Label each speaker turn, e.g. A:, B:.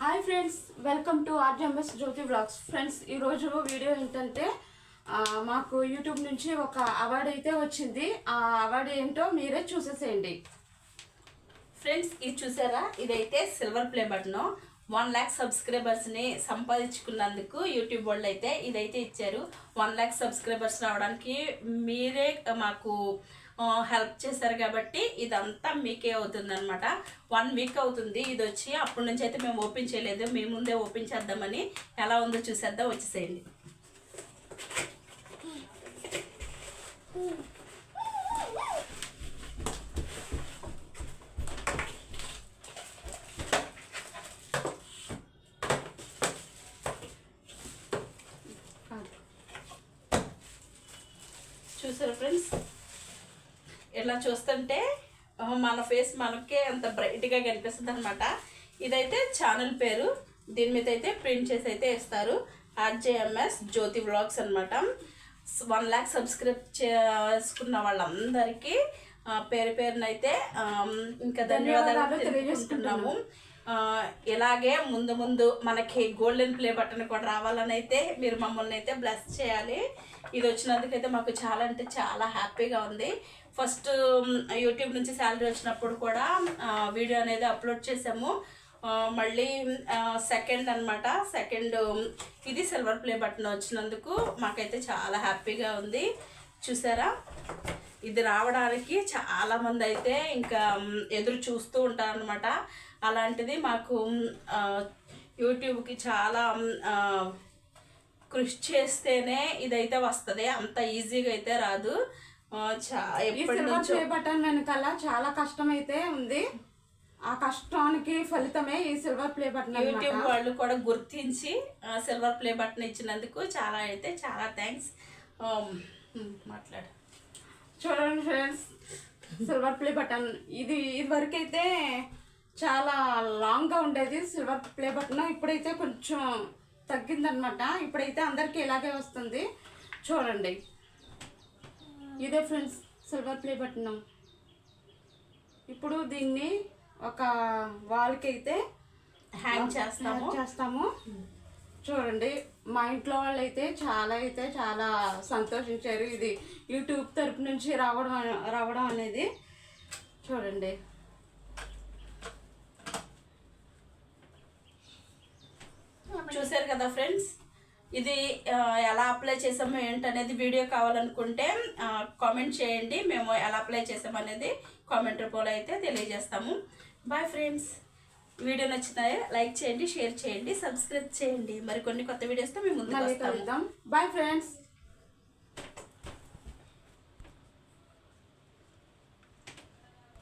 A: Hi friends welcome to ఆర్జంబస్ జ్యోతి vlogs friends ఈరోజు video ఏంటంటే మాకు యూట్యూబ్ నుంచి ఒక అవార్డు అయితే వచ్చింది. ఆ అవార్డు ఏంటో మీరే చూసేసేయండి.
B: ఫ్రెండ్స్ ఇది చూసారా? ఇదైతే silver play button one lakh సబ్స్క్రైబర్స్ని సంపాదించుకున్నందుకు యూట్యూబ్ వాళ్ళు అయితే ఇదైతే ఇచ్చారు. వన్ ల్యాక్ సబ్స్క్రైబర్స్ రావడానికి మీరే మాకు హెల్ప్ చేశారు కాబట్టి ఇదంతా మీకే అవుతుందనమాట వన్ వీక్ అవుతుంది. ఇది వచ్చి అప్పటి నుంచి అయితే మేము ఓపెన్ చేయలేదు. మీ ముందే ఓపెన్ చేద్దామని ఎలా ఉందో చూసేద్దాం. వచ్చేసేయండి. Hmm. Hmm. చూసారా ఫ్రెండ్స్? ఇలా చూస్తుంటే మన ఫేస్ మనకే అంత బ్రైట్గా కనిపిస్తుంది అనమాట ఇదైతే ఛానల్ పేరు. దీని మీద అయితే ప్రింట్ చేసి అయితే ఇస్తారు. ఆర్జేఎంఎస్ జ్యోతి వ్లాగ్స్ అనమాట వన్ ల్యాక్ సబ్స్క్రైబ్ చేసుకున్న వాళ్ళందరికీ పేరు పేరునైతే ఇంకా ధన్యవాదాలు
A: ధన్యవాదాలు
B: తెలియజేసుకుంటున్నాము. ఇలాగే ముందు ముందు మనకి గోల్డెన్ ప్లే బటన్ కూడా రావాలని అయితే మీరు మమ్మల్ని అయితే బ్లెస్ చేయాలి. ఇది వచ్చినందుకైతే మాకు చాలా అంటే చాలా హ్యాపీగా ఉంది. ఫస్ట్ యూట్యూబ్ నుంచి శాలరీ వచ్చినప్పుడు కూడా వీడియో అనేది అప్లోడ్ చేసాము. మళ్ళీ సెకండ్ అన్నమాట. సెకండ్ ఇది సిల్వర్ ప్లే బటన్ వచ్చినందుకు మాకైతే చాలా హ్యాపీగా ఉంది. చూసారా? ఇది రావడానికి చాలా మంది అయితే ఇంకా ఎదురు చూస్తూ ఉంటారనమాట అలాంటిది మాకు యూట్యూబ్కి చాలా కృషి చేస్తేనే ఇదైతే వస్తుంది. అంత ఈజీగా అయితే రాదు. ఆ, చా
A: ఈ
B: ఎప్పటి
A: సిల్వర్
B: నుంచో
A: ప్లే బటన్ వెనకాల చాలా కష్టం అయితే ఉంది. ఆ కష్టానికి ఫలితమే ఈ సిల్వర్ ప్లే బటన్
B: యూట్యూబ్ వాళ్ళు కూడా గుర్తించి సిల్వర్ ప్లే బటన్ ఇచ్చినందుకు చాలా అయితే చాలా థ్యాంక్స్. మాట్లాడు.
A: చూడండి ఫ్రెండ్స్ సిల్వర్ ప్లే బటన్ ఇది ఇదివరకు అయితే చాలా లాంగ్గా ఉండేది సిల్వర్ ప్లే బటన్ ఇప్పుడైతే కొంచెం తగ్గిందనమాట ఇప్పుడైతే అందరికీ ఇలాగే వస్తుంది. చూడండి. ఇదే ఫ్రెండ్స్ సిల్వర్ ప్లే బటన్ ఇప్పుడు దీన్ని ఒక వాల్కి అయితే
B: హ్యాంగ్ చేస్తాము.
A: చేస్తాము. చూడండి మా ఇంట్లో వాళ్ళు అయితే చాలా అయితే చాలా సంతోషించారు. ఇది యూట్యూబ్ తరపు నుంచి రావడం రావడం అనేది చూడండి.
B: చూశారు కదా ఫ్రెండ్స్? ఇది ఎలా అప్లై చేసామో ఏంటనేది వీడియో కావాలనుకుంటే కామెంట్ చేయండి. మేము ఎలా అప్లై చేసామనేది కామెంట్ రూపంలో అయితే తెలియజేస్తాము. బాయ్ ఫ్రెండ్స్ వీడియో నచ్చినాయి లైక్ చేయండి షేర్ చేయండి సబ్స్క్రైబ్ చేయండి. మరికొన్ని కొత్త వీడియోస్తో మేము ముందుకు
A: కలుద్దాం. Bye friends